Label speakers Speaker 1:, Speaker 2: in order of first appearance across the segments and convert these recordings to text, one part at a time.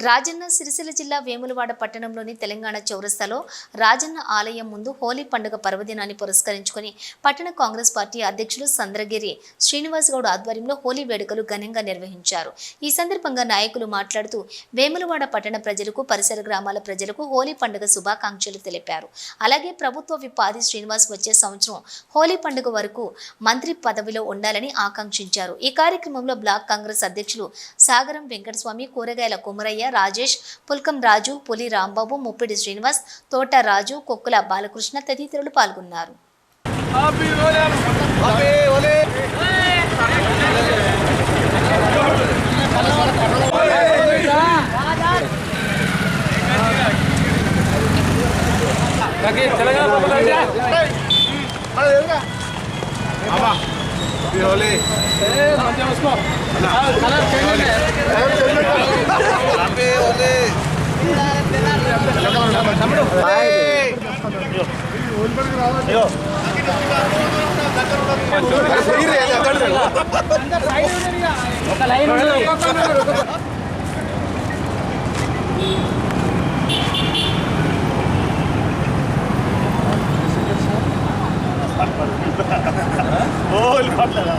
Speaker 1: రాజన్న సిరిసిల్ల జిల్లా వేములవాడ పట్టణంలోని తెలంగాణ చౌరస్తాలో రాజన్న ఆలయం ముందు హోలీ పండుగ పర్వదినాన్ని పురస్కరించుకొని పట్టణ కాంగ్రెస్ పార్టీ అధ్యక్షులు సంద్రగిరి శ్రీనివాస్ గౌడ్ ఆధ్వర్యంలో హోలీ వేడుకలు ఘనంగా నిర్వహించారు. ఈ సందర్భంగా నాయకులు మాట్లాడుతూ వేములవాడ పట్టణ ప్రజలకు పరిసర గ్రామాల ప్రజలకు హోలీ పండుగ శుభాకాంక్షలు తెలిపారు. అలాగే ప్రభుత్వ విపాది శ్రీనివాస్ వచ్చే సంవత్సరం హోలీ పండుగ వరకు మంత్రి పదవిలో ఉండాలని ఆకాంక్షించారు. ఈ కార్యక్రమంలో బ్లాక్ కాంగ్రెస్ అధ్యక్షులు సాగరం వెంకటస్వామి కూరగాయల కుమరయ్య రాజేష్ పుల్కం రాజు పులి రాంబాబు ముప్పిడి శ్రీనివాస్ తోట రాజు కొక్కుల బాలకృష్ణ తదితరులు పాల్గొన్నారు ¿Dónde? ¡Oh, el patalón!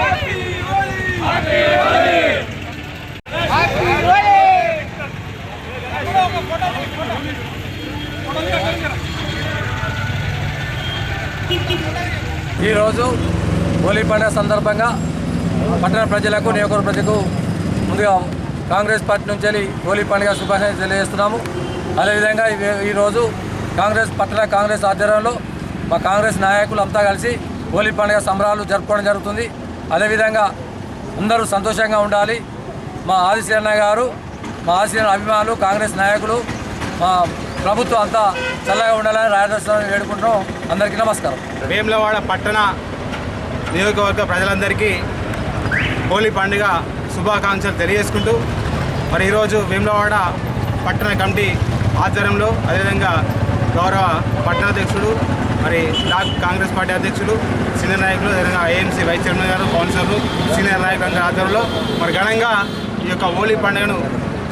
Speaker 2: ఈరోజు హోలీ పండుగ సందర్భంగా పట్టణ ప్రజలకు నియోజకవర్గ ప్రజలకు ముందుగా కాంగ్రెస్ పార్టీ నుంచి వెళ్ళి హోలీ పండుగ శుభాకాంక్షలు తెలియజేస్తున్నాము. అదేవిధంగా ఈరోజు కాంగ్రెస్ పట్టణ కాంగ్రెస్ ఆధ్వర్యంలో మా కాంగ్రెస్ నాయకులు అంతా కలిసి హోలీ పండుగ సంబరాలు జరుపుకోవడం జరుగుతుంది. అదేవిధంగా అందరూ సంతోషంగా ఉండాలి. మా ఆదిశీలన్న గారు మా ఆదిశీలన అభిమానులు కాంగ్రెస్ నాయకులు మా ప్రభుత్వం అంతా చల్లగా ఉండాలని రాజస్థాన్ వేడుకుంటున్నాం. అందరికీ నమస్కారం.
Speaker 3: వేములవాడ పట్టణ నియోజకవర్గ ప్రజలందరికీ హోలీ పండుగ శుభాకాంక్షలు తెలియజేసుకుంటూ మరి ఈరోజు వేములవాడ పట్టణ కమిటీ ఆధ్వర్యంలో అదేవిధంగా గౌరవ పట్టణాధ్యక్షుడు మరి బ్లాక్ కాంగ్రెస్ పార్టీ అధ్యక్షులు సీనియర్ నాయకులు అదేవిధంగా ఏఎంసీ వైస్ చైర్మన్ గారు కౌన్సిలర్లు సీనియర్ నాయకులందరి ఆధ్వర్యంలో మరి ఘనంగా ఈ యొక్క హోలీ పండుగను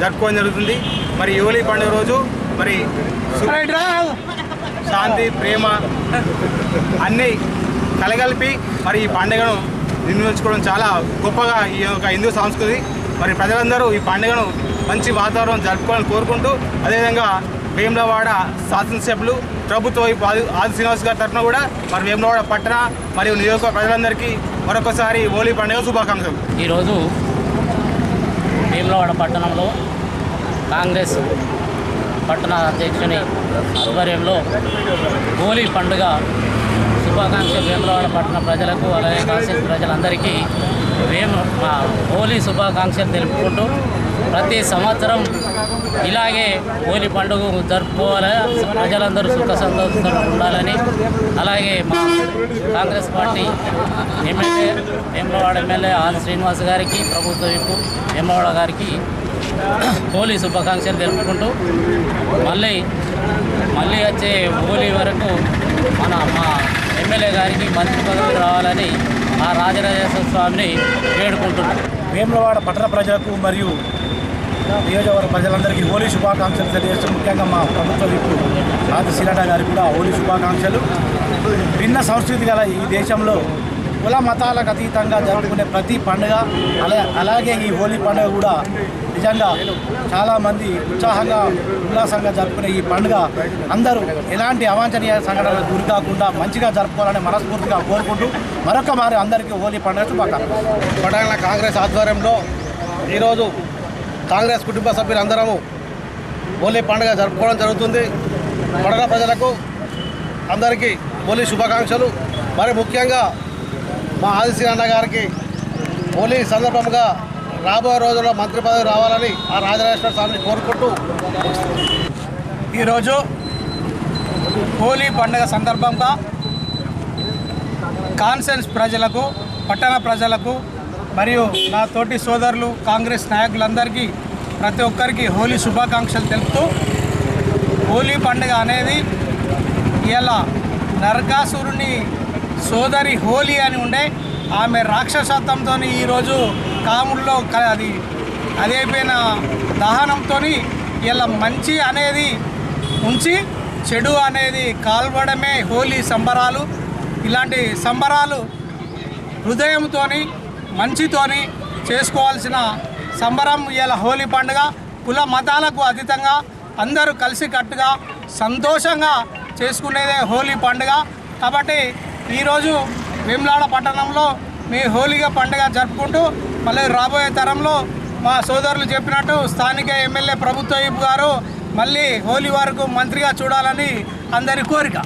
Speaker 3: జరుపుకోవడం జరుగుతుంది. మరి ఈ హోలీ పండుగ రోజు మరి శాంతి ప్రేమ అన్నీ కలగలిపి మరి ఈ పండుగను నిర్వహించుకోవడం చాలా గొప్పగా ఈ యొక్క హిందూ సంస్కృతి. మరి ప్రజలందరూ ఈ పండుగను మంచి వాతావరణం జరుపుకోవాలని కోరుకుంటూ అదేవిధంగా వేములవాడ శాసనసభ్యులు ప్రభుత్వ ఆది ఆది శ్రీనివాస్ గారి తరఫున కూడా మరి వేములవాడ పట్టణ మరియు నియోజక ప్రజలందరికీ మరొకసారి హోలీ పండుగ శుభాకాంక్షలు.
Speaker 4: ఈరోజు వేములవాడ పట్టణంలో కాంగ్రెస్ పట్టణ అధ్యక్షుని ఆధ్వర్యంలో హోలీ పండుగ శుభాకాంక్షలు వేములవాడ పట్టణ ప్రజలకు అలాగే కాన్స్టిట్యూన్స్ ప్రజలందరికీ వేము మా హోలీ శుభాకాంక్షలు తెలుపుకుంటూ ప్రతి సంవత్సరం ఇలాగే హోలీ పండుగ జరుపుకోవాలి. ప్రజలందరూ సుఖ సంతోషంతో ఉండాలని అలాగే మా Congress party MLA Vemulawada MLA R Srinivas గారికి ప్రభుత్వ వైపు వేములవాడ గారికి హోలీ శుభాకాంక్షలు తెలుపుకుంటూ మళ్ళీ మళ్ళీ వచ్చే హోలీ వరకు మన మా ఎమ్మెల్యే గారికి మంత్రి పదవి రావాలని ఆ రాజరాజేశ్వర స్వామిని వేడుకుంటున్నాం.
Speaker 5: వేములవాడ పట్టణ ప్రజలకు మరియు నియోజకవర్గ ప్రజలందరికీ హోలీ శుభాకాంక్షలు తెలియజేస్తూ ముఖ్యంగా మా ప్రభుత్వ విప్పు ఆది శ్రీరాట గారికి కూడా హోలీ శుభాకాంక్షలు. భిన్న సంస్కృతి గల ఈ దేశంలో కుల మతాలకు అతీతంగా జరుపుకునే ప్రతి పండుగ అలా అలాగే ఈ హోలీ పండుగ కూడా నిజంగా చాలామంది ఉత్సాహంగా ఉల్లాసంగా జరుపుకునే ఈ పండుగ. అందరూ ఎలాంటి అవాంఛనీయ సంఘటనలకు గురి కాకుండా మంచిగా జరుపుకోవాలని మనస్ఫూర్తిగా కోరుకుంటూ మరొక మారి అందరికీ హోలీ పండుగ శుభాకాంక్షలు.
Speaker 6: పటాల కాంగ్రెస్ ఆధ్వర్యంలో ఈరోజు కాంగ్రెస్ కుటుంబ సభ్యులందరము హోలీ పండుగ జరుపుకోవడం జరుగుతుంది. పట్టణ ప్రజలకు అందరికీ హోలీ శుభాకాంక్షలు. మరి ముఖ్యంగా మా ఆదిశ్రీ అన్న గారికి హోలీ సందర్భంగా రాబోయే రోజుల్లో మంత్రి పదవి రావాలని ఆ రాజరాజేశ్వర స్వామిని కోరుకుంటూ
Speaker 5: ఈరోజు హోలీ పండుగ సందర్భంగా
Speaker 7: కాన్సెన్స్ ప్రజలకు పట్టణ ప్రజలకు మరియు నా తోటి సోదరులు కాంగ్రెస్ నాయకులందరికీ ప్రతి ఒక్కరికి హోలీ శుభాకాంక్షలు తెలుపుతూ హోలీ పండుగ అనేది ఇలా నరకాసురుని సోదరి హోలీ అని ఉండే ఆమె రాక్షసత్వంతో ఈరోజు కాముల్లో అది అది అదైపోయిన దహనంతో ఇలా మంచి అనేది ఉంచి చెడు అనేది కాల్వడమే హోలీ సంబరాలు. ఇలాంటి సంబరాలు హృదయంతోని మంచితోని చేసుకోవాల్సిన సంబరం ఇలా హోలీ పండుగ కుల మతాలకు అతీతంగా అందరూ కలిసికట్టుగా సంతోషంగా చేసుకునేదే హోలీ పండుగ. కాబట్టి ఈరోజు వేములాడ పట్టణంలో మీ హోలీగా పండుగ జరుపుకుంటూ మళ్ళీ రాబోయే తరంలో మా సోదరులు చెప్పినట్టు స్థానిక ఎమ్మెల్యే ప్రభుత్వ గారు మళ్ళీ హోలీ వరకు మంత్రిగా చూడాలని అందరి కోరిక.